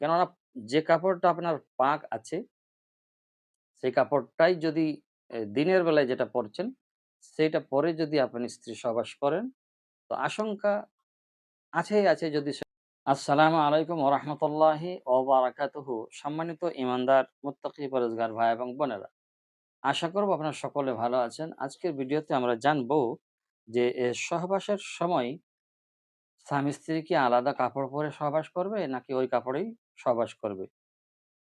কেননা যে কাপড়টা আপনার পাক আছে সেই কাপড়টাই যদি দিনের বেলায় যেটা পরছেন, সেটা পরে যদি আপনি স্ত্রী সহবাস করেন, তো আশঙ্কা আছেই আছে যদি আসসালামু আলাইকুম ওয়া রাহমাতুল্লাহি ওয়া সম্মানিত ইমানদার মুত্তাকি পরেজগার ভাই এবং বোনেরা। আশা করব আপনারা সকলে ভালো আছেন। আজকের ভিডিওতে আমরা জানব যে সহবাসের সময় স্বামী-স্ত্রী কি আলাদা কাপড় পরে সহবাস করবে নাকি ওই কাপড়েই সহবাস করবে?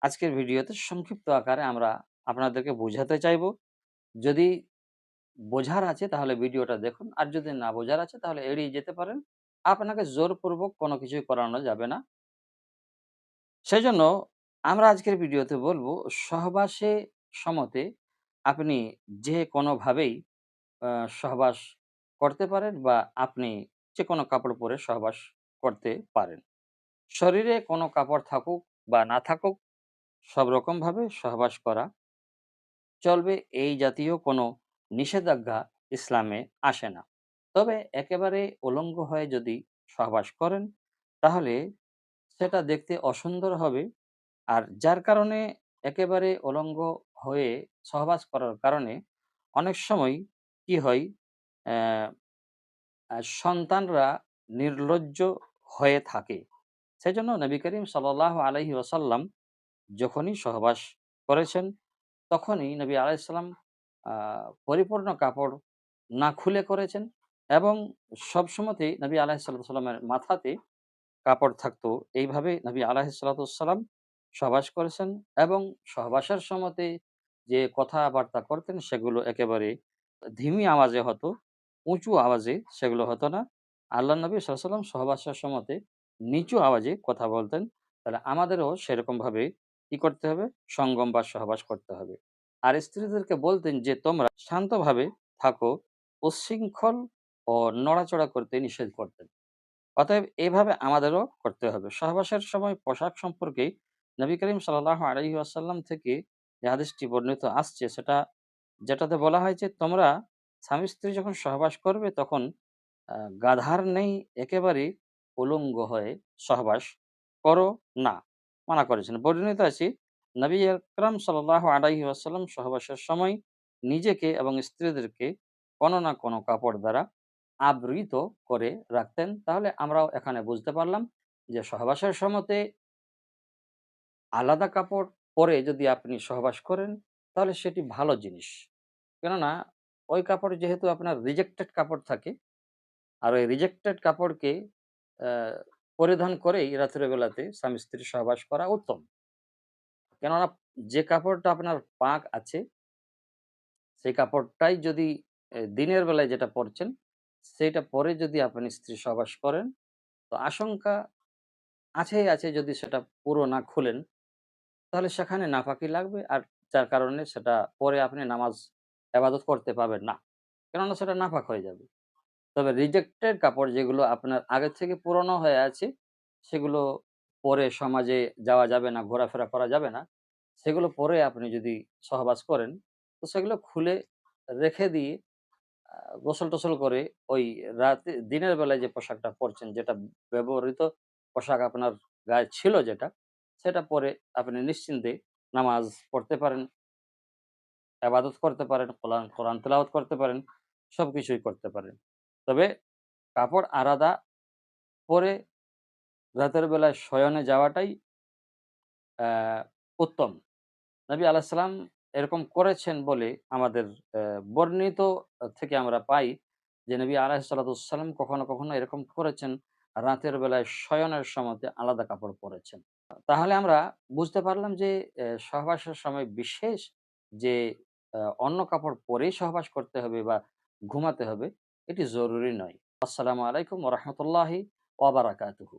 আজকের ভিডিওতে সংক্ষিপ্ত আকারে আমরা আপনাদেরকে বোঝাতে চাইব। যদি বোঝার আছে তাহলে ভিডিওটা দেখুন। আর যদি না বোঝার আছে তাহলে এড়িয়ে যেতে পারেন। আপনাকে জোরপূর্বক কোনো কিছুই করানো যাবে না। সেজন্য আমরা আজকের ভিডিওতে বলব, সহবাসে সমতে আপনি যে কোনোভাবেই সহবাস করতে পারেন বা আপনি যে কোনো কাপড় পরে সহবাস করতে পারেন। শরীরে কোনো কাপড় থাকুক বা না থাকুক, সব রকমভাবে সহবাস করা চলবে এই জাতীয় কোনো নিষেধাজ্ঞা ইসলামে আসে না। তবে একেবারে উলঙ্গ হয়ে যদি সহবাস করেন, তাহলে সেটা দেখতে অসুন্দর হবে। আর যার কারণে একেবারে উলঙ্গ হয়ে সহবাস করার কারণে অনেক সময় কি হয় সন্তানরা নির্লজ্জ হয়ে থাকে। সেজন্য নবী করিম সাল্লাল্লাহু আলাইহি ওয়াসাল্লাম যখনই সহবাস করেছেন তখনই নবী আলাইসাল্লাম পরিপূর্ণ কাপড় না খুলে করেছেন এবং সবসময়তেই নবী আলাইহিস সালাতু মাথাতে কাপড় থাকতো। এইভাবে নবী আলাইহিস সালাতু সহবাস করেছেন এবং সহবাসের সময়তে যে কথাবার্তা করতেন সেগুলো একেবারে ধিমি আওয়াজে হতো, উঁচু আওয়াজে সেগুলো হতো না। আল্লাহ নবী আলাইহি সহবাসের সময়তে নিচু আওয়াজে কথা বলতেন। তাহলে আমাদেরও সেরকমভাবে কি করতে হবে? সঙ্গম বা সহবাস করতে হবে। আর স্ত্রীদেরকে বলতেন যে তোমরা শান্তভাবে থাকো, উচ্ছৃঙ্খল ও নড়াচড়া করতে নিষেধ করতেন। অতএব এভাবে আমাদেরও করতে হবে। সহবাসের সময় পোশাক সম্পর্কে নবী করিম সাল্লাল্লাহু আলাইহি ওয়াসাল্লাম থেকে যে হাদিসটি বর্ণিত আসছে সেটা যেটাতে বলা হয়েছে তোমরা স্বামী-স্ত্রী যখন সহবাস করবে তখন গাধার নেই একেবারে উলঙ্গ হয়ে সহবাস করো, না। মানা করেছেন। বর্ণিত আছে, নবী আকরাম সাল্লাল্লাহু আলাইহি ওয়াসাল্লাম সহবাসের সময় নিজেকে এবং স্ত্রীদেরকে কোনো না কোনো কাপড় দ্বারা আবৃত করে রাখতেন। তাহলে আমরাও এখানে বুঝতে পারলাম যে সহবাসের সময়তে আলাদা কাপড় পরে যদি আপনি সহবাস করেন, তাহলে সেটি ভালো জিনিস। কেননা, ওই কাপড় যেহেতু আপনার রিজেক্টেড কাপড় থাকে, আর ওই রিজেক্টেড কাপড়কে পরিধান করেই রাত্রের বেলাতে স্বামী-স্ত্রী সহবাস করা উত্তম। কেননা যে কাপড়টা আপনার পাক আছে, সেই কাপড়টাই যদি দিনের বেলায় যেটা পরছেন সেটা পরে যদি আপনি স্ত্রী সহবাস করেন, তো আশঙ্কা আছেই আছে যদি সেটা পুরো না খুলেন, তাহলে সেখানে নাপাকি লাগবে আর যার কারণে সেটা পরে আপনি নামাজ ইবাদত করতে পারবেন না। কেননা সেটা নাপাক হয়ে যাবে। তবে রিজেক্টেড কাপড় যেগুলো আপনার আগে থেকে পুরনো হয়ে আছে সেগুলো পরে সমাজে যাওয়া যাবে না, ঘোরাফেরা করা যাবে না। সেগুলো পরে আপনি যদি সহবাস করেন তো সেগুলো খুলে রেখে দিয়ে গোসল-টোসল করে ওই রাতে দিনের বেলায় যে পোশাকটা পরছেন যেটা ব্যবহৃত পোশাক আপনার গায়ে ছিল যেটা, সেটা পরে আপনি নিশ্চিন্তে নামাজ পড়তে পারেন। আবাদত করতে পারেন, কোলান কোরআন তেলাওয়াত করতে পারেন, সবকিছুই করতে পারেন। তবে কাপড় আলাদা পরে রাতের বেলায় শয়নে যাওয়াটাই উত্তম। নবী আলাইহিস সালাম এরকম করেছেন বলে আমাদের বর্ণিত থেকে আমরা পাই যে নবী আলাইহিস সালাতু কখনো, কখনো এরকম করেছেন রাতের বেলায় শয়নের সময়তে আলাদা কাপড় পরেছেন। তাহলে আমরা বুঝতে পারলাম যে সহবাসের সময় বিশেষ যে অন্য কাপড় পরেই সহবাস করতে হবে বা ঘুমাতে হবে এটি জরুরি নয়। আসসালামু আলাইকুম ওয়া রাহমাতুল্লাহি ওয়া বারাকাতুহু।